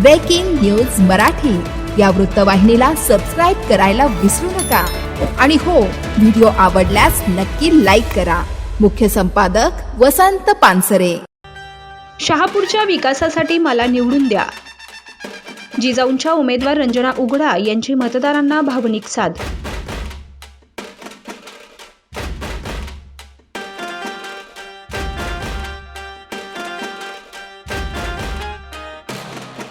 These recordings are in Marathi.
ब्रेकिंग न्यूज मराठी या वृत्तवाहिनीला सबस्क्राईब करायला विसरू नका. आणि हो व्हिडिओ आवडल्यास नक्की लाईक करा. मुख्य संपादक वसंत पानसरे. शहापूरच्या विकासासाठी मला निवडून द्या. जिजाऊंच्या उमेदवार रंजना उघडा यांची मतदारांना भावनिक साथ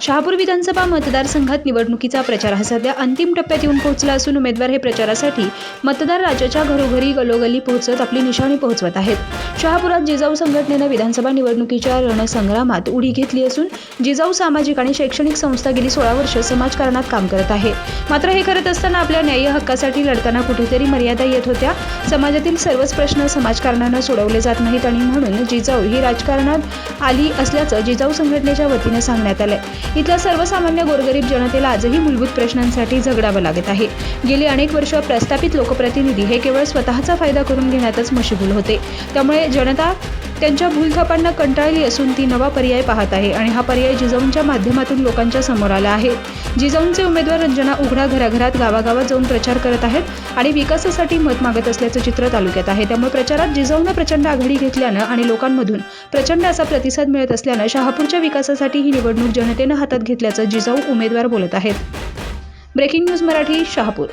शहापूर विधानसभा मतदारसंघात निवडणुकीचा प्रचार हा सध्या अंतिम टप्प्यात येऊन पोहोचला असून उमेदवार हे प्रचारासाठी मतदार राज्याच्या घरोघरी गलोगली पोहोचत आपली निशाणी पोहोचवत आहेत. शहापुरात जिजाऊ संघटनेनं विधानसभा निवडणुकीच्या रणसंग्रामात उडी घेतली असून जिजाऊ सामाजिक आणि शैक्षणिक संस्था गेली सोळा वर्ष समाजकारणात काम करत आहे. मात्र हे करत असताना आपल्या न्याय्य हक्कासाठी लढताना कुठेतरी मर्यादा येत होत्या. समाजातील सर्वच प्रश्न समाजकारणानं सोडवले जात नाहीत आणि म्हणून जिजाऊ ही राजकारणात आली असल्याचं जिजाऊ संघटनेच्या वतीनं सांगण्यात आलंय. इथल्या सर्वसामान्य गोरगरीब जनतेला आजही मूलभूत प्रश्नांसाठी झगडावं लागत आहे. गेली अनेक वर्ष प्रस्थापित लोकप्रतिनिधी हे केवळ स्वतःचा फायदा करून घेण्यातच मशगूल होते. त्यामुळे जनता त्यांच्या भूलथापांना कंटाळली असून ती नवा पर्याय पाहत आहे आणि हा पर्याय जिजाऊंच्या माध्यमातून लोकांच्या समोर आला आहे. जिजाऊंचे उमेदवार रंजना उघडा घराघरात गावागावात जाऊन प्रचार करत आहेत आणि विकासासाठी मत मागत असल्याचं चित्र तालुक्यात आहे. त्यामुळे प्रचारात जिजाऊनं प्रचंड आघाडी घेतल्यानं आणि लोकांमधून प्रचंड असा प्रतिसाद मिळत असल्यानं शहापूरच्या विकासासाठी ही निवडणूक जनतेनं हातात घेतल्याचं जिजाऊ उमेदवार बोलत आहेत. Breaking news Marathi Shahapur